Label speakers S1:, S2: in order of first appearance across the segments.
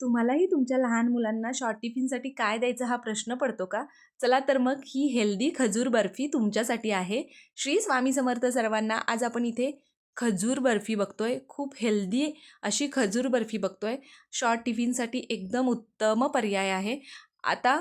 S1: तुम्हालाही तुमच्या लहान मुलांना शॉर्ट टिफिनसाठी काय द्यायचा हा प्रश्न पडतो का? चला तर मग ही हेल्दी खजूर बर्फी तुमच्यासाठी आहे. श्री स्वामी समर्थ सर्वांना आज आपण इथे खजूर बर्फी बघतोय. खूप हेल्दी अशी खजूर बर्फी बघतोय. शॉर्ट टिफिनसाठी एकदम उत्तम पर्याय आहे. आता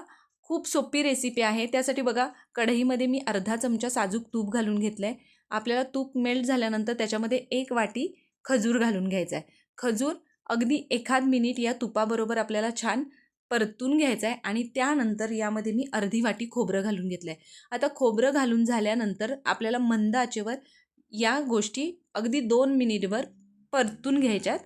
S1: खूप सोपी रेसिपी आहे. त्यासाठी बघा कढईमध्ये मी अर्धा चमचा साजूक तूप घालून घेतलं आहे आपल्याला तूप मेल्ट झाल्यानंतर त्याच्यामध्ये एक वाटी खजूर घालून घ्यायचा आहे खजूर अगदी एखाद मिनिट या तुपाबरोबर आपल्याला छान परतून घ्यायचं आहे आणि त्यानंतर यामध्ये मी अर्धी वाटी खोबरं घालून घेतलं आहे आता खोबरं घालून झाल्यानंतर आपल्याला मंद आचेवर या गोष्टी अगदी दोन मिनिटवर परतून घ्यायच्यात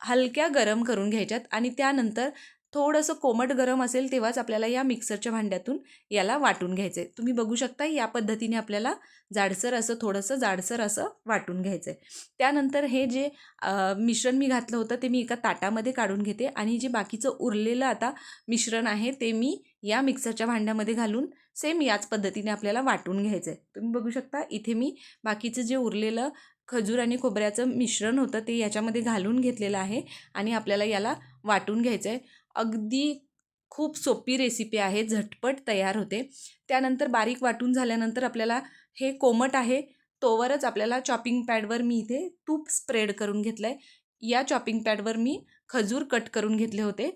S1: हलक्या गरम करून घ्यायच्यात आणि त्यानंतर थोडंसं कोमट गरम असेल तेव्हाच आपल्याला या मिक्सरच्या भांड्यातून याला वाटून घ्यायचं आहे तुम्ही बघू शकता या पद्धतीने आपल्याला जाडसर असं थोडंसं जाडसर असं वाटून घ्यायचं आहे त्यानंतर हे जे मिश्रण मी घातलं होतं ते मी एका ताटामध्ये काढून घेते आणि जे बाकीचं उरलेलं आता मिश्रण आहे ते मी या मिक्सरच्या भांड्यामध्ये घालून सेम याच पद्धतीने आपल्याला वाटून घ्यायचं आहे तुम्ही बघू शकता इथे मी बाकीचं जे उरलेलं खजूर आणि खोबऱ्याचं मिश्रण होतं ते याच्यामध्ये घालून घेतलेलं आहे आणि आपल्याला याला वाटून घ्यायचं आहे अगदी खूप सोपी रेसिपी आहे झटपट तयार होते. त्यानंतर बारीक वाटून झाल्यानंतर आपल्याला हे कोमट आहे तोवरच आपल्याला चॉपिंग पॅडवर मी इथे तूप स्प्रेड करून घेतलं आहे या चॉपिंग पॅडवर मी खजूर कट करून घेतले होते.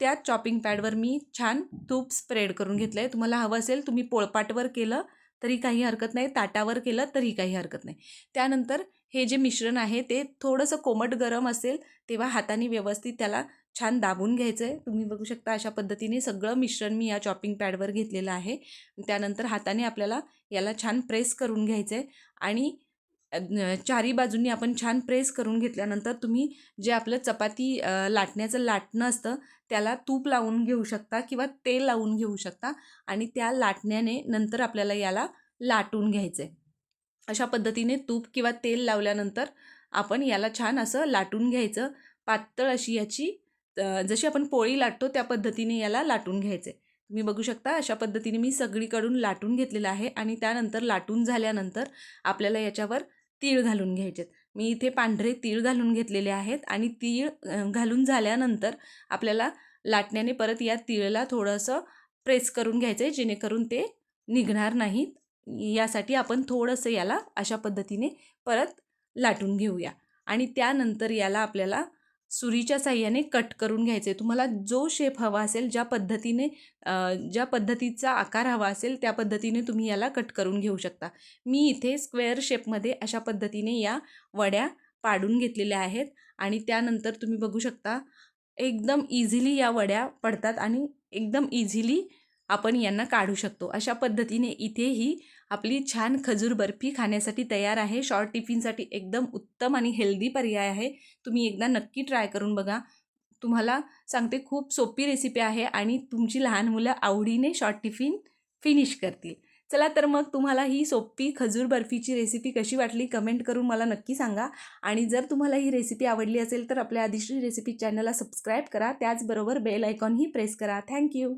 S1: त्या चॉपिंग पॅडवर मी छान तूप स्प्रेड करून घेतलं आहे तुम्हाला हवं असेल तुम्ही पोळपाटवर केलं तरी काही हरकत नाही. ताटावर केलं तरी काही हरकत नाही. त्यानंतर हे जे मिश्रण आहे ते थोडंसं कोमट गरम असेल तेव्हा हाताने व्यवस्थित त्याला छान दाबून घ्यायचं आहे तुम्ही बघू शकता अशा पद्धतीने सगळं मिश्रण मी या चॉपिंग पॅडवर घेतलेलं आहे. त्यानंतर हाताने आपल्याला याला छान प्रेस करून घ्यायचं आहे आणि चारी बाजूंनी आपण छान प्रेस करून घेतल्यानंतर तुम्ही जे आपलं चपाती लाटण्याचं लाटणं असतं त्याला तूप लावून घेऊ शकता किंवा तेल लावून घेऊ शकता आणि त्या लाटण्याने नंतर आपल्याला याला लाटून घ्यायचं आहे अशा पद्धतीने तूप किंवा तेल लावल्यानंतर आपण याला छान असं लाटून घ्यायचं. पातळ अशी याची जशी आपण पोळी लाटतो त्या पद्धतीने याला लाटून घ्यायचे तुम्ही बघू शकता अशा पद्धतीने मी सगळीकडून लाटून घेतलेलं आहे आणि त्यानंतर लाटून झाल्यानंतर आपल्याला याच्यावर तीळ घालून घ्यायचेत. मी इथे पांढरे तीळ घालून घेतलेले आहेत आणि तीळ घालून झाल्यानंतर आपल्याला लाटण्याने परत या तिळला थोडंसं प्रेस करून घ्यायचं आहे जेणेकरून ते निघणार नाहीत. यासाठी आपण थोडंसं याला अशा पद्धतीने परत लाटून घेऊया. आणि त्यानंतर याला आपल्याला सुरीच्या साह्याने कट करून घ्यायचे. तुम्हाला जो शेप हवा असेल ज्या पद्धतीने ज्या पद्धतीचा आकार हवा असेल त्या पद्धतीने तुम्ही याला कट करून घेऊ शकता. मी इथे स्क्वेअर शेपमध्ये अशा पद्धतीने या वड्या पाडून घेतलेल्या आहेत आणि त्यानंतर तुम्ही बघू शकता एकदम इझिली या वड्या पडतात आणि एकदम इझिली आपण यांना काढू शकतो. अशा पद्धतीने इथेही आपली छान खजूर बर्फी खाण्यासाठी तयार आहे. शॉर्ट टिफिनसाठी एकदम उत्तम आणि हेल्दी पर्याय आहे. तुम्ही एकदा नक्की ट्राय करून बघा. तुम्हाला सांगते खूप सोपी रेसिपी आहे आणि तुमची लहान मुलं आवडीने शॉर्ट टिफिन फिनिश करतील. चला तर मग तुम्हाला ही सोपी खजूर बर्फीची रेसिपी कशी वाटली कमेंट करून मला नक्की सांगा. आणि जर तुम्हाला ही रेसिपी आवडली असेल तर आपल्या आदिश्री रेसिपी चॅनलला सबस्क्राईब करा. त्याचबरोबर बेल आयकॉनही प्रेस करा. Thank you